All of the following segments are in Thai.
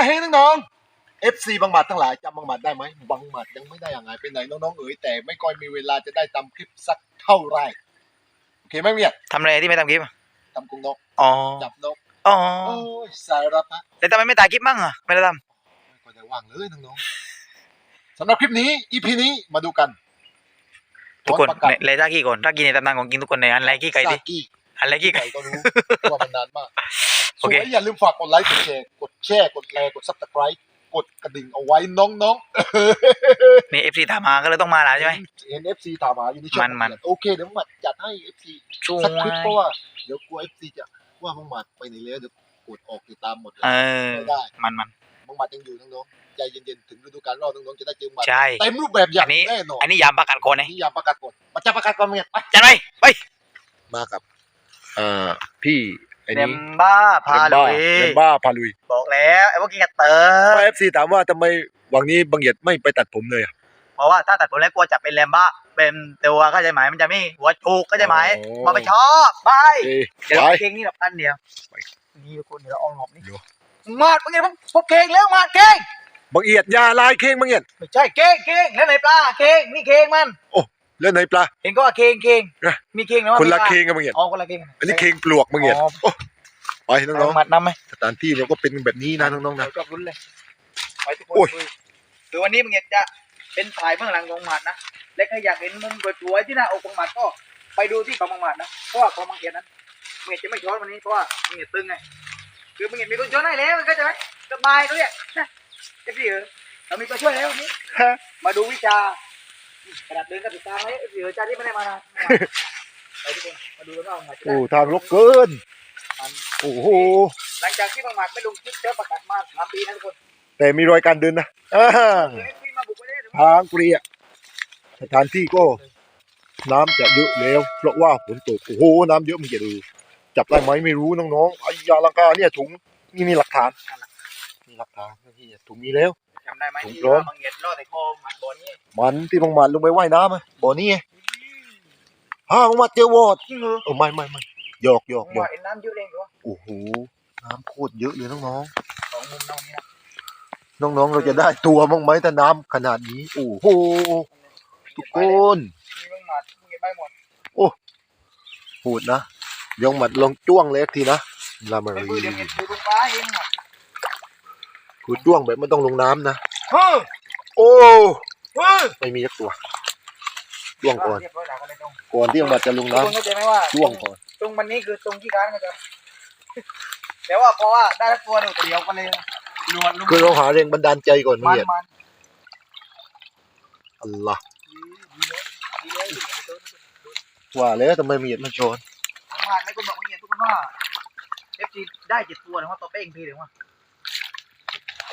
ละเฮ้น้องๆ FC บางหมัดทั้งหลายจำบางหมัดได้ไหมบางหมัดยังไม่ได้อย่างไงไปไหนน้องๆเอ๋ยแต่ไม่ค่อยมีเวลาจะได้ทำคลิปสักเท่าไหร่โอเคไหมเนี่ยทำอะไรที่ไม่ทำคลิปอะทำกรงนกอ๋อจับนกอ๋อโอ้ยสารพัดแต่ทำไมไม่ถ่ายคลิปบ้างอะไม่ได้ทไม่ค่อยได้ว่างเลยน้องๆสำหรับคลิปนี้ EP นี้มาดูกัน ทุกคนตอประกาศในท่ากี้ก่อนท่ากี้ในตำนานของกินทุกคนในอันไรกี้ไก่ดิซากี้อันไรกี้ไก่ก่ก็รู้ว่ามันนานมาก ส่วเคนอย่าลืมฝากกดไลค์กดแชร์กดแชร์กดแชร์กดซับสไครต์กดกระดิ่งเอาไว้น้องๆนี่เอฟซีถามมาก็เลยต้องมาแล้วใช่ไหมเห็นเอฟซีถามหาอยู่ในช่องมันมันโอเคเดี๋ยวมังหมัดจัดให้เอฟซีช่วยสักคลิปเพราะว่าเดี๋ยวกลัวเอฟซีจะว่ามังหมัดไปไหนแล้วเดี๋ยวกดออกติดตามหมดเลยเออไม่ได้มันมันมังหมัดยังอยู่น้องๆใจเย็นๆถึงฤดูกาลรอบน้องๆจะได้เจอหมัดใช่เต็มรูปแบบอย่างอันนี้แน่นอนอันนี้ยามประกาศก่อนนะนี่ยามประกาศกฎมันจะประกาศก่อนเมียไปจัดไปไปมากับเอ่อพี่ไอ้เดนี้มบ้าพาลุยเดมบ้าพาลุยบอกแล้วไอ้พวกกินกระเตอเอฟซีถามว่าทำไมวันนี้บางเหยียดไม่ไปตัดผมเลยอะเพราะว่าถ้าตัดผมแล้วกลัวจะเป็นแรมบ้า เป็นตัวเข้าใจไหมมันจะไม่หัวจุกเข้าใจไหมโอ้มาไปชอบไปเอ้ยเดี๋ยวไป เก่งนี่แบบอันเดียวไปนี่ทุกคนเดี๋ยวเอาหอบนี่ดูมาดเป็นไงพวกพวกเก่งแล้วมาดเก่งบางเอียดยาลายเค้งบางเอียดไม่ใช่เก่งเก่งแล้วไหนปลาเก่งนี่เก่งมัน แล้วไหนปลา เห็นก็ว่าเก่งเก่งเอ๊ะมีเก่งแล้วว่าคนละมีปาเค้งกับบางเอียดอ๋อคนละเก่งอันนี้เค้งปลวกบางเอียดอ๋อ โอ้ไปน้องเอามัดนำไหมๆสถานที่เราก็เป็นแบบนี้นะน้องๆนะชอบรุ้นเลยไปทุกคนโอ้ยคือวันนี้มึงจะเป็นถ่ายเบื้องหลังของหมัดนะและใครอยากเห็นมุมสวยๆที่หน้าอกของหมัดก็ไปดูที่ของบางหมัดนะเพราะว่าของบางเกียรตินั้นมึงจะไม่ช้อนวันนี้เพราะว่ามึงจะตึงไงคือมึงมีคนช้อนให้แล้วก็จะไหมสบายตัวเนี่ยนะจะพี่เออเรามีตัวช่วยแล้ววันนี้ มาดูวิชา กระดาษเดินกับติดตามไว้เดี๋ยวจ้าที่ไม่ได้มานานไปทุกคนมาดูกันว่าหมัดจะได้โอ้ทางรกเกิน โอ้โห หลังจากที่บางหมัดไม่ลงคลิปแล้วประกาศมาสามปีนะทุกคนแต่มีรอยการเดินนะอ่าเดี๋ยวให้พี่มาบุกไปได้เดี๋ยวทางเปรียสถานที่ก็ น้ำจะเยอะแล้ว เพราะว่าฝนตก โอ้โห น้ำเยอะมึงจะดู จับได้ไหมไม่รู้น้องๆไอ้ยาลังกาเนี่ยถุงนี่มีหลักฐานมีหลักฐานนี่ถุงมีแล้ว จำได้ไหมผมที่พร้อมว่าบางเงียดรอดในคอหมัดบอลนี่มันที่บางหมัดลงไปว่ายน้ำอะบ่อนี่ไงฮ่าบางหมัดเจอวอดจริงเหรอเออไม่ไม่ไม่หยอกหยอกหยว่าอกเอ็นน้ำเยอะเองเหรอโอ้โหน้ำโคตรเยอะเลยน้องสองมุมน้องนี่นะๆน้องๆเราจะได้ตัวบ้างไหมถ้าน้ำขนาดนี้โอ้โหทุกคนมีบางหมัดบางเงียดไปหมดพูดนะยองหมัดลองจ้วงเล็กทีนะลามาไอ้รี คือจ้วงแบบไม่ต้องลงน้ำนะ เฮ้ยโอ้ เฮ้ยไม่มีสักตัวจ้วงก่อน เรียบร้อยแล้วก็เลยตรงก่อนที่ยองหมัดจะลงทุกน้ำคนเข้าใจไหมว่าจ้วงก่อน ตรงวันนี้คือตรงที่ร้านก็จะแต่ว่าเพราะว่าได้ตัวหนึ่งตัวเดียวก็เลยลวนลุมคือเราหาแรงบันดาลใจก่อนมันเนี่ยมันอัลลอฮ์ดีเลยดีเลยดีเลย ว่าแล้วทำไมมีเหยียดมันโชนบางหมัดไม่คนบอกบางเงียดทุกคนว่าเอฟซีได้เจ็ดตัวนะว่าตัวเป้งพีหรือว่า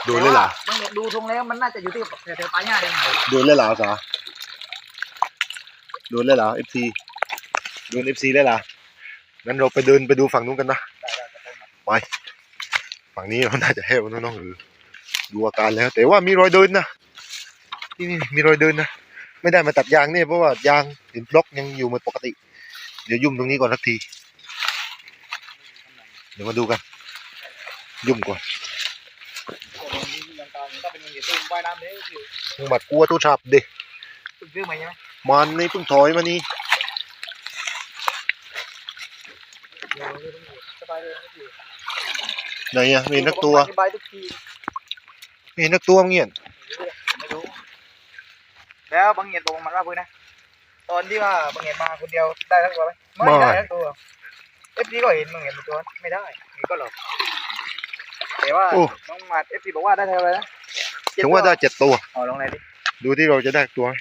โดนเลยเหรอมึงเนี่ยดูทรงแล้วมันน่าจะอยู่ที่แถวๆปลายหญ้าเองเลยโดนเลยเหรอสาโดนเลยเหรอเอฟซีโดนเอฟซีเลยเหรองั้นเราไปเดินไปดูฝั่งนู้นกันนะฝั่งนี้เราน่าจะแห้วน้องๆเออดูอาการแล้ว แต่ว่ามีรอยเดินนะนี่นี่มีรอยเดินนะไม่ได้มาตัดยางเนี่ยเพราะว่ายางเห็นบล็อกยังอยู่เหมือนปกติ เดี๋ยวยุ่มตรงนี้ก่อนสักที เดี๋ยวมาดูกัน ยุ่มก่อน ก็เป็นเงินตุ้ม ว่ายน้ำเลยคือมึงบัดกลัวตู้ฉับเด็ซื้อมาใช่ไหมมันนี่เพิ่งถอยมานี่สบายเลยไม่ถือไหนอะมีนักตัวอธิบายทุกทีมีนักตัวเงี้ยไม่รู้แล้วบางเงียดบอกมันว่าเพื่อนนะตอนที่ว่าบางเงียดมาคนเดียวได้ทั้งตัวไหมไม่ได้ทั้งตัวเอฟซีก็เห็นบางเงียดเป็นตัวไม่ได้นี่ก็หรอกแต่ว่าโอ้น้องหมัดเอฟซีบอกว่าได้เท่าไหร่นะเจ็ ถึงว่าได้เจ็ดตัวอ๋อลองไหนดิดูที่เราจะได้ตัวไหม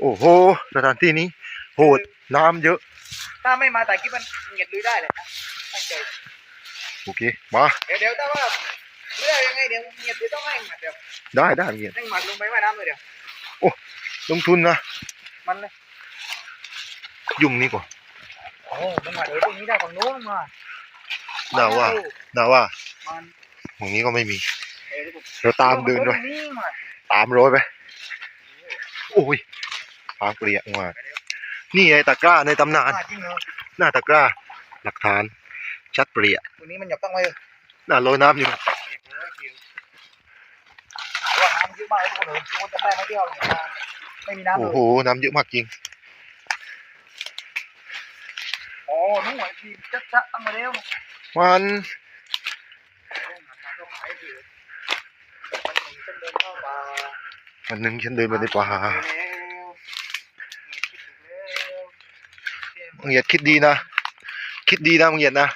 โอ้โหสถานที่นี้ โหดน้ำเยอะ ถ้าไม่มาแต่กิ๊บมันเงียดลุยได้เลยนะตั้งใจโอเคมาเดี๋ยวเดี๋ยวถ้าว่าไม่ได้ยังไงเดี๋ยวเงียบเดี๋ยวต้องให้หมัดเดี๋ยวได้ได้เงี้ยให้หมัดลงไปว่ายน้ำเลยเดี๋ยวลงทุนนะมันเลยยุ่งนี่ก่อนโอ้มันหมัดเออตรงนี้ได้ฝั่งโน้นมาน่าว่าน่าว่ามันตรงนี้ก็ไม่มี เออทุกคนเราตามเดินด้วยนี่มาตามร้อยไปโอ้ยทางเปลี่ยนมากนี่ไอ้ตะกร้าในตำนานอ่าจริงเหรอหน้าตะกร้า หลักฐาน ชัดเปลี่ยตรงนี้มันหยับตั้งไว้เลยหน้าลอยน้ำอยู่เก็บไว้เกี่ยวำเยอะมากเลยทุกคนเลยทุกคนจำได้ไหมที่เราเนี่ยมาไม่มีน้ำเลโอ้ยโห น้ำเยอะมากจริงอ๋อนุ่งไหวทีจัดจัดตั้งมาแล้วมัน วันหนึ่งฉันเดินไปในป่ามึงอย่าคิดดีนะ คิดดีนะมึงอย่านะ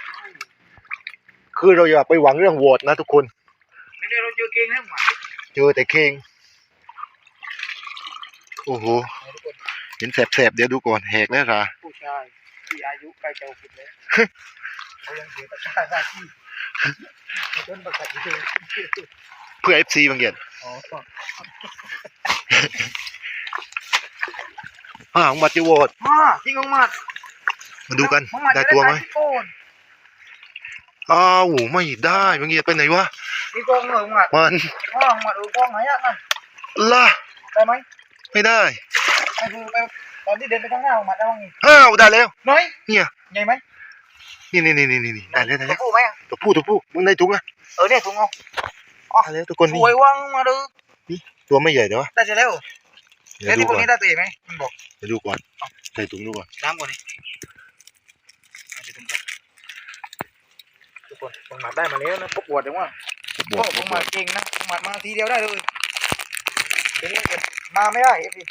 คือเราอย่าไปหวังเรื่องโหวตนะทุกคน ไม่ได้เราเจอเก่งแล้วหมาเจอแต่เคงโอ้โห เห็นแสบๆ เดี๋ยวดูก่อนแหกแล้วราผู้ชายที่อายุใกล้จะหกสิบแล้วเขายังเสียตะกร้าหน้าที่จนประกาศอยู่ เลยเพื่อเอฟซีบางเกียรติอ๋ออ่าของบัตรจะโหวตมาจริงของมัดมาดูกันของมัได้ตัวไหมโกนอ้าวไม่ได้บางเกียรติไปไหนวะนี่กองเหรอของมัดมันอ๋อของมัดเออกองไหนอะนั่นล่ะได้ไหมไม่ได้ไอ้คือไปตอนที่เดินไปข้างหน้าของมัดได้บ้างนี่อ้าวได้แล้วน้อยเนี่ยใหญ่ไหมนี่นี่นี่นี่นี่ได้แล้วได้ตัแล้ววผู้ไหมอะตัวผู้ตัวผู้มึงได้ถุงอะเออเนี่ยถุงเอา ได้แล้วทุกคนสนี่วยว่างมาดูตัวไม่ใหญ่แต่ว่าได้เสร็จแล้วเดี๋ยแล้ววดูที่พวกก่อนนี้ได้ตัวเองไหมมันบอกเดี๋ยวดูก่อนใส่ถุงดูก่อนน้ำก่อนนี่เอาไปถุงก่อนทุกคนของมัดได้มาแล้วนะพบปวดจังว่าบวก็กผมมาเก่งนะผมมามาทีเดียวได้เลยทีนี้เกิดมาไม่ได้เอฟซี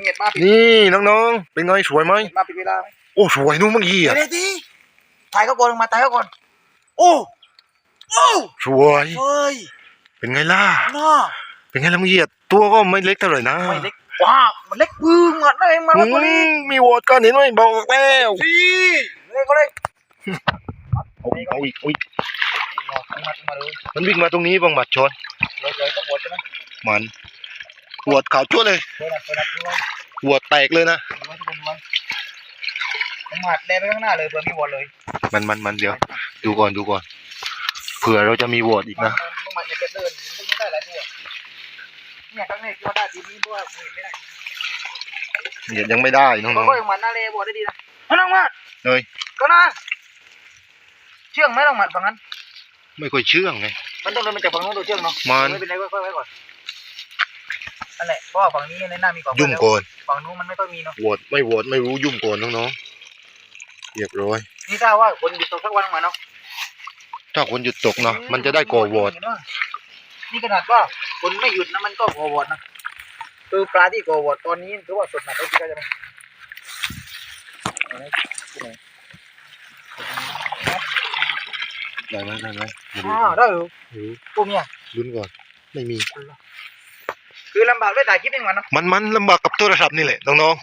เงียบมาปิดนี่น้องๆเป็นไงสวยไหมเงียบมาปิดเวลาไหม โอ้สวยนุ่มเมื่อกี้เดี๋ยอะวเดี๋ยวทีถ่ายเขาก่อนมาถ่ายเขาก่อน โอ้ โอ้สวยเฮ้ยเป็นไงล่ะน่าเป็นไงล่ะเมื่อกี้อะตัวก็ไม่เล็กเท่าไหร่นะไม่เล็กว้าวมันเล็กปื้งอะได้มาอืแล้วตัวนี้มมีโหวตกันเห็นไหมบอกแล้วสิเล็กก็เล็กเอาอีกเอาอีกเอาอีกมามามาเลยมันวิ่งมาตรงนี้บังหมัดชนเลยเลยก็ปวดใช่ไหมมันโหวตขาวชั่วเลยเปิดหนักเปิดหนักดูไว้โหวตแตกเลยนะดูไว้ทุกคนดูไว้ผมหัดแดงไปข้างหน้าเลยเผื่อมีบอลเลย มันมันมันเดี๋ยว ดูก่อนดูก่อน เผื่อเราจะมีโหวตอีกนะต้องมาเนี่ยจะเดินมันไม่ได้หลายตัวเนี่ยครั้งนี้คิดว่าได้ทีนี้เพราะว่าผมเห็นไม่ได้เดี๋ยวยังไม่ได้น้ก็องก็ยังมันน่าเลยบอลได้ดีนะเอาน้องมาเฮ้ยก็นะเชื่องไหมน้องมัดฝั่งนั้นๆไม่ค่อยเชื่องไงมันต้องเดินมาจากฝั่งนู้นตัวเชื่องเนาะมันไม่เป็นไรค่อยๆไว้ก่อนนั่นแหละเพราะว่าฝั่งนี้ในหน้ามีกล่องยุ่มแล้วก่อนฝั่งนู้นมันไม่ค่อยมีเนาะโหวตไม่โหวตไม่รู้ยุ่มก่อนน้องๆเรียบร้อยนี่ถ้าว่าคนหยุดตกสักวันมาเนาะ ถ้าคนหยุดตกเนาะมันจะได้ก่อโหวตนี่ขนาดว่าคนไม่หยุดนะมันก็ก่อโหวตนะคือปลาที่ก่อโหวตตอนนี้ถือว่าสดหนักเลยที่ก็จะไหมเอาไว้ที่ไหนได้ไหมได้ไหมมาดูอ้าวได้เหรอดูพวกเนี้ยลุ้นก่อน ไม่มี คือลำบากด้วยถ่ายคลิปเองมันเนาะมันมันลำบากกับโทรศัพท์นี่แหละน้อง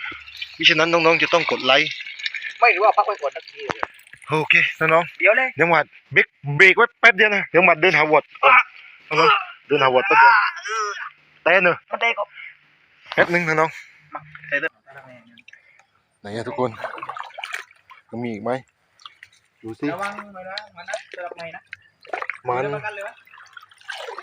ๆมิฉะนั้นน้องๆจะต้องกดไลค์ ไม่รู้ว่าพักไว้ก่อนสักทีเลย โอเคน้องเดี๋ยวเลยๆเดี๋ยวมาเบรกเบรกไว้แป๊บเดียวนะเดี๋ยวมาเดินหาวอดก่อนน้องๆเดินหาวอดแป๊บเดียวแต่เนอะมันได้ก็แป๊บนึงนะน้องใส่เดินไหนอะทุกคนยังมีอีกไหมดูสิระวังหน่อยนะมันนะจะรับไงนะมันเดิประกันเลยวะ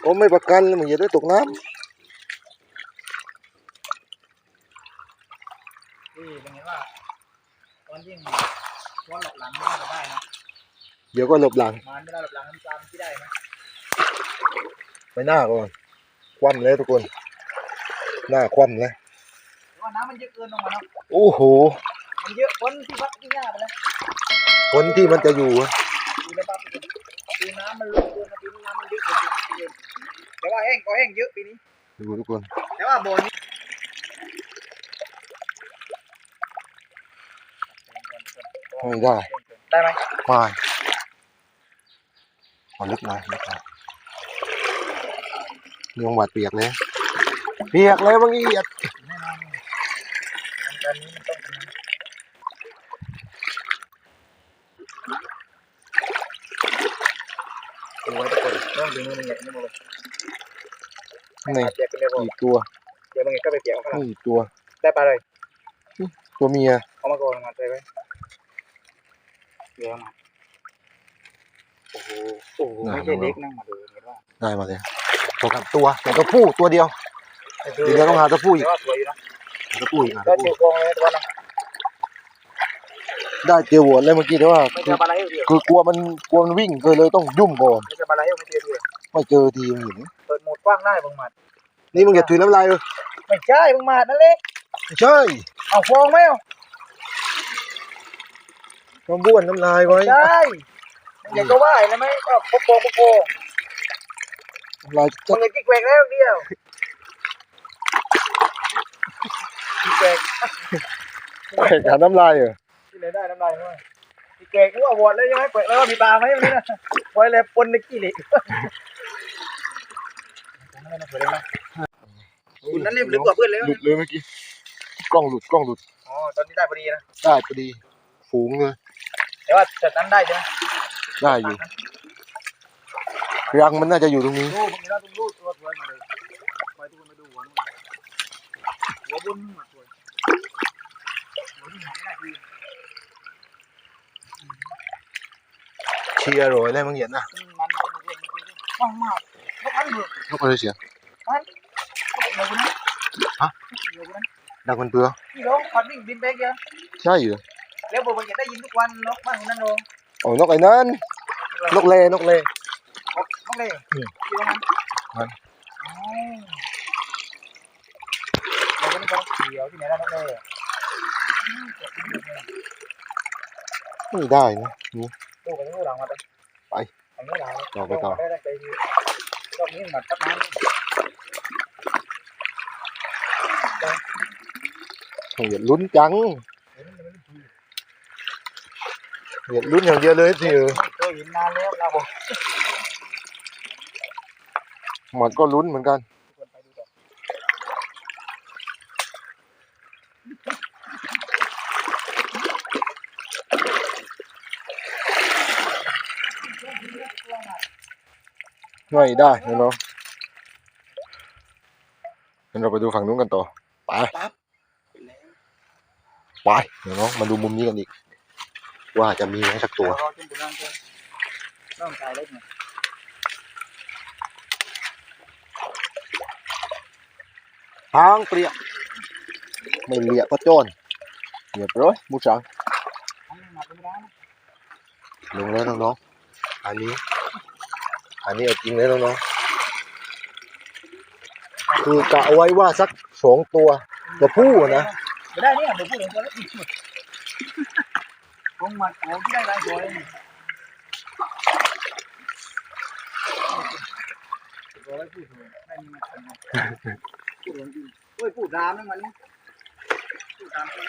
ก็ไม่ประกันเลยมึงอย่าได้ตกน้นี่เป็นไงว่าตอนที่ มันว่าหลบหลังมันจะได้นะำเดี๋ยวก็หลบหลังมันไม่ได้หลบหลังมันตามที่ได้ไหมไปหน้าก่อนคว่ำเลยทุกคน หน้าคว่ำเลยแต่ว่าน้ำมันเยอะเกินลงมาเนาะโอ้โหมันเยอะพ้นที่พักที่หน้าไปแล้วคนที่มันจะอยู่อะดูแล้วบ้างคือน้ำมันลงเกินปีนี้น้ำมันเยอะเกินปีนี้แต่ว่าแห้งก็แห้งเยอะปีนี้ดูทุกคน แต่ว่าบ่อนี้ ไม่ได้ ได้ไหมไม่ขอลึกหน่อยลึกหน่อยเรื่องหวัดเปียกเลยเปียกเลยบางทีอะแน่นอนตอนนี้มันต้องเป็นดูไว้ทุกคนต้องดูมือมันใหญ่นี่หมดเลยนี่เปียกกันเดียวพออีกตัวเดี๋ยวมันก็ไปเปียกข้างหลังนี่อีกตัว ได้ปลาเลยตัวเมียเอามาก่อนมาใส่ไว้ เดี๋ยวมาโอ้โหโอ้โหไม่ใช่เล็กนั่งมาดูเห็นว่าได้มาเลยตัวกับตัวแต่ตัวผู้ตัวเดียวเดี๋ยวเราต้องหาตัวผู้อีกแต่ว่าสวยอยู่นะตัวผู้อีกหาก็ตัวเจผู้อกองเลยตัวนั้นได้เจอโหวตเลยเมื่อกี้แต่ว่าไม่เจคืออปลาไหลเดียวคือกลัวมันกลัวมันวิ่งก็เลยต้องยุ่มก่อนไม่เจอปลาไหลไม่เจอเดียวไม่เจอทีมันเห็นเปิดโหมดกว้างได้บางหมัดนี่มึงอย่าถุยน้ำลายเออไม่ใช่บางหมัดนั่นเลยไม่ใช่เอาฟองไหมเอา มาบ้วนน้ำลายไว้ใช่มึงอยากจะว่าอะไรไหมก็ปกโปงปกโปงน้ำลายมึจะงอยากกิ๊กแหวกแล้วเดียวกิ๊กแหวกแข่งขันน้ำลายเหรอที่ไหนได้น้ำลายมั้ยกิ๊กแหวกกูเอาวอดเลยยังไงเปิดแล้วมีปลาไหมวันนี้นะไว้เลยปนในกี่เหล็กคุณนั้นเรียบลึกกว่าเพื่อนเลยหลุดเลยเมื่อกี้กล้องหลุดกล้องหลุดอ๋อตอนนี้ได้พอดีนะได้พอดีฝูงเลย แต่ว่าจัดนั้นได้ใช่ไหมได้อยู่รังมันน่าจะอยู่ตรงนี้ดูผมมีแล้วต้องดูตัวสวยมาเลยไปทุกคนมาดูหัวนู่นหัวบนนู่นสวยหัวที่หางไม่ได้ดีเชียร์โรยได้บางอย่างนะมันมันมันเรียนมันเรียนว่างมากแล้วอันเบื่อนกอะไรเสียงเดี๋ยวคนนั้นฮะเดี๋ยวคนนั้นดังมันเปื้อพี่น้องพัดวิ่งบินไปเยอะใช่เหรอ แล้วบอกว่าจะได้ยินทุกวันนกบ้านคนนั้นโลโอ้ยนกไอ้นั่นนกเล นกเล นกเลยอืมเดี๋ยวมันมันอ๋อเดี๋ยวคนนี้ก็เดี๋ยวที่ไหนแล้วนกเลยไม่ได้นะนี่ตู้ไปตู้หลังมาไปไปไปตู้หลังต่อไปต่อได้ได้ใจดีรอบนี้หมัดตัดน้ำอย่าลุ้นจัง อย่าลุ้นอย่างเดียวเลยสิเออเคยเห็นนานแล้วเราบอกมันก็ลุ้นเหมือนกันควรไปดูก่อนไม่ได้น้องๆงั้นเราไปดูฝั่งนู้นกันต่อ ไป ไปน้องๆมาดูมุมนี้กันอีก ว่าจะมีไหมสักตัวรอจนถึงนั่นเถอะต้องจ่ายเล็กหน่อยทางเปรียกไม่เลียก็โจนเรียบร้อยมูสังอันนี้หมัดไม่ได้นะลงแล้วน้องๆอันนี้ อันนี้เอาจริงเลยน้องๆคือกะเอาไว้ว่าสักสองตัวตัวผู้อะนะไม่ได้เนี่ยเดี๋ยวพูดถึงตัวเล็ก อีกคงหมัดโอ้ที่ได้หลายตัวเลยตัวเล็กพูดถึงไม่มีมาทำพูดถึงจริงเฮ้ยพูดรามนั่นมันพูดรามตัว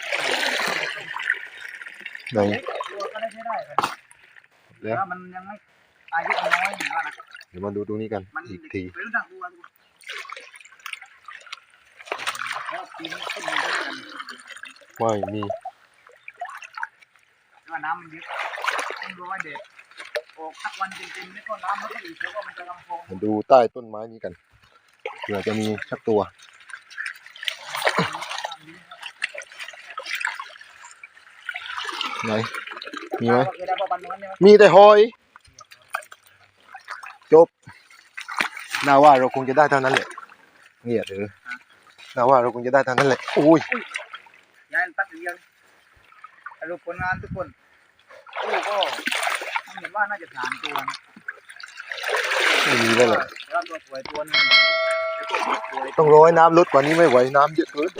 ไหนเล็กตัวก็ได้ใช้ได้แล้วมันยังไม่อายุมันน้อยอยู่ว่านะเดี๋ยวมาดูตรงนี้กันอีกทีว้าได้กันไม่มี แต่ว่าน้ำมันเยอะต้องรอให้เด็กออกสักวันเต็มๆแล้วก็น้ำมันก็อีกแล้วก็มันจะลำโพงมาดูใต้ต้นไม้นี้กันเผื่อจะมีสักตัวไหนมีไหมเคยได้พอปันนั้นใช่ไหมมีแต่หอย จบน่าว่าเราคงจะได้เท่านั้นแหละเงียบเออน่าว่าเราคงจะได้เท่านั้นแหละโอ้ยยายตัดเรียง สรุปผลงานทุกคนโอ้ก็มันเห็นว่าน่าจะสามตัวนะไม่มีแล้วแหละแล้วตัวสวยตัวหนึงไอ้ตัวสวย ต้องรอให้น้ำลดกว่านี้ไม่ไหวน้ำเยอะเกิน